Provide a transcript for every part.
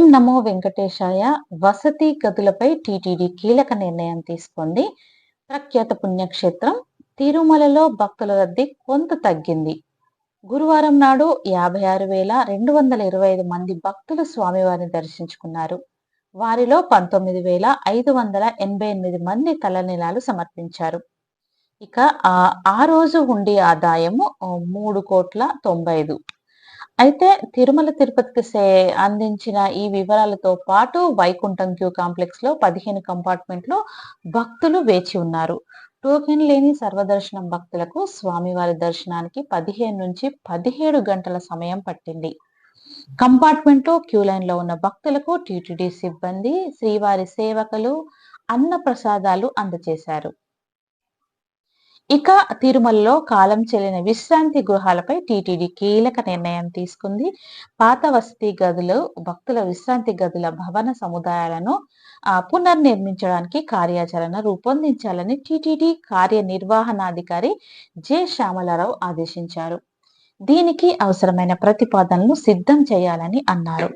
ఓం నమో వెంకటేశాయ. వసతి గదులపై టీటీడీ కీలక నిర్ణయం తీసుకుంది ప్రఖ్యాత పుణ్యక్షేత్రం. తిరుమలలో భక్తుల రద్దీ కొంత తగ్గింది. గురువారం నాడు యాభై ఆరు వేల రెండు వందల ఇరవై ఐదు మంది భక్తులు స్వామివారిని దర్శించుకున్నారు. వారిలో పంతొమ్మిది వేల ఐదు వందల ఎనభై ఎనిమిది మంది తలనీలాలు సమర్పించారు. ఇక ఆ ఆ రోజు హుండీ ఆదాయము మూడు కోట్ల తొంభై ఐదు. అయితే తిరుమల తిరుపతికి సే అందించిన ఈ వివరాలతో పాటు వైకుంఠం క్యూ కాంప్లెక్స్లో పదిహేను కంపార్ట్మెంట్లు భక్తులు వేచి ఉన్నారు. టోకెన్ లేని సర్వదర్శనం భక్తులకు స్వామివారి దర్శనానికి పదిహేను నుంచి పదిహేడు గంటల సమయం పట్టింది. కంపార్ట్మెంట్ క్యూ లైన్లో ఉన్న భక్తులకు టీటీడీ సిబ్బంది శ్రీవారి సేవకులు అన్న ప్రసాదాలు అందజేశారు. ఇక తిరుమలలో కాలం చెల్లిన విశ్రాంతి గృహాలపై టీటీడీ కీలక నిర్ణయం తీసుకుంది. పాత వసతి గదులు భక్తుల విశ్రాంతి గదుల భవన సముదాయాలను పునర్నిర్మించడానికి కార్యాచరణ రూపొందించాలని టీటీడీ కార్యనిర్వహణాధికారి జె. శ్యామలారావు ఆదేశించారు. దీనికి అవసరమైన ప్రతిపాదనలు సిద్ధం చేయాలని అన్నారు.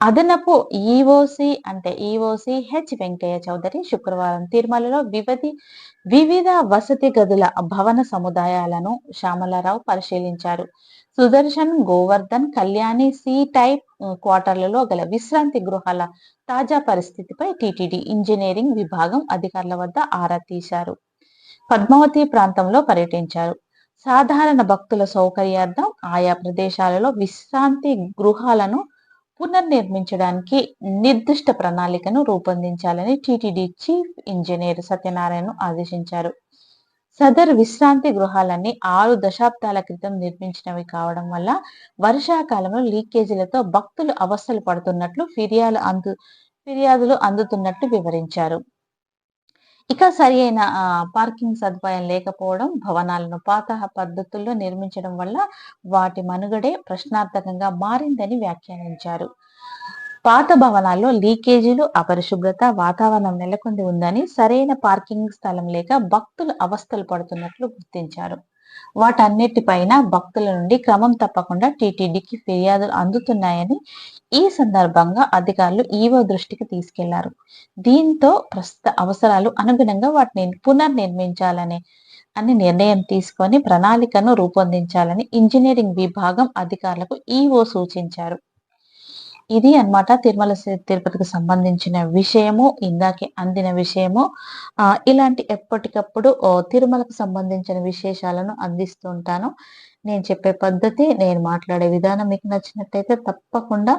అదనపు ఈఓసి అంటే ఈఓసి హెచ్ వెంకయ్య చౌదరి శుక్రవారం తిరుమలలో వివిధ వివిధ వసతి గదుల భవన సముదాయాలను శ్యామలారావు పరిశీలించారు. సుదర్శన్ గోవర్ధన్ కళ్యాణి సి టైప్ క్వార్టర్లలో గల విశ్రాంతి గృహాల తాజా పరిస్థితిపై టిటిడి ఇంజనీరింగ్ విభాగం అధికారుల వద్ద ఆరా తీశారు. పద్మావతి ప్రాంతంలో పర్యటించారు. సాధారణ భక్తుల సౌకర్యార్థం ఆయా ప్రదేశాలలో విశ్రాంతి గృహాలను పునర్నిర్మించడానికి నిర్దిష్ట ప్రణాళికను రూపొందించాలని టిటిడి చీఫ్ ఇంజనీర్ సత్యనారాయణ ఆదేశించారు. సదర్ విశ్రాంతి గృహాలన్నీ ఆరు దశాబ్దాల క్రితం నిర్మించినవి కావడం వల్ల వర్షాకాలంలో లీకేజీలతో భక్తులు అవస్థలు పడుతున్నట్లు ఫిర్యాదు అందు ఫిర్యాదులు అందుతున్నట్లు వివరించారు. ఇక సరి అయిన పార్కింగ్ సదుపాయం లేకపోవడం భవనాలను పాత పద్ధతుల్లో నిర్మించడం వల్ల వాటి మనుగడే ప్రశ్నార్థకంగా మారిందని వ్యాఖ్యానించారు. పాత భవనాల్లో లీకేజీలు అపరిశుభ్రత వాతావరణం నెలకొంది ఉందని సరైన పార్కింగ్ స్థలం లేక భక్తులు అవస్థలు పడుతున్నట్లు గుర్తించారు. వాటన్నిటిపైన భక్తుల నుండి క్రమం తప్పకుండా టీటీడీకి ఫిర్యాదులు అందుతున్నాయని ఈ సందర్భంగా అధికారులు ఈవో దృష్టికి తీసుకెళ్ళారు. దీంతో ప్రస్తుత అవసరాలు అనుగుణంగా వాటిని పునర్నిర్మించాలని అని నిర్ణయం తీసుకొని ప్రణాళికను రూపొందించాలని ఇంజనీరింగ్ విభాగం అధికారులకు ఈవో సూచించారు. ఇది అనమాట తిరుమల తిరుపతికి సంబంధించిన విషయము ఇందాకే అందిన విషయము. ఇలాంటి ఎప్పటికప్పుడు తిరుమలకు సంబంధించిన విశేషాలను అందిస్తూ ఉంటాను నేను చెప్పే పద్ధతి నేను మాట్లాడే విధానం మీకు నచ్చినట్టయితే తప్పకుండా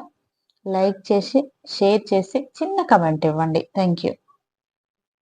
లైక్ చేసి షేర్ చేసి చిన్న కమెంట్ ఇవ్వండి. Thank you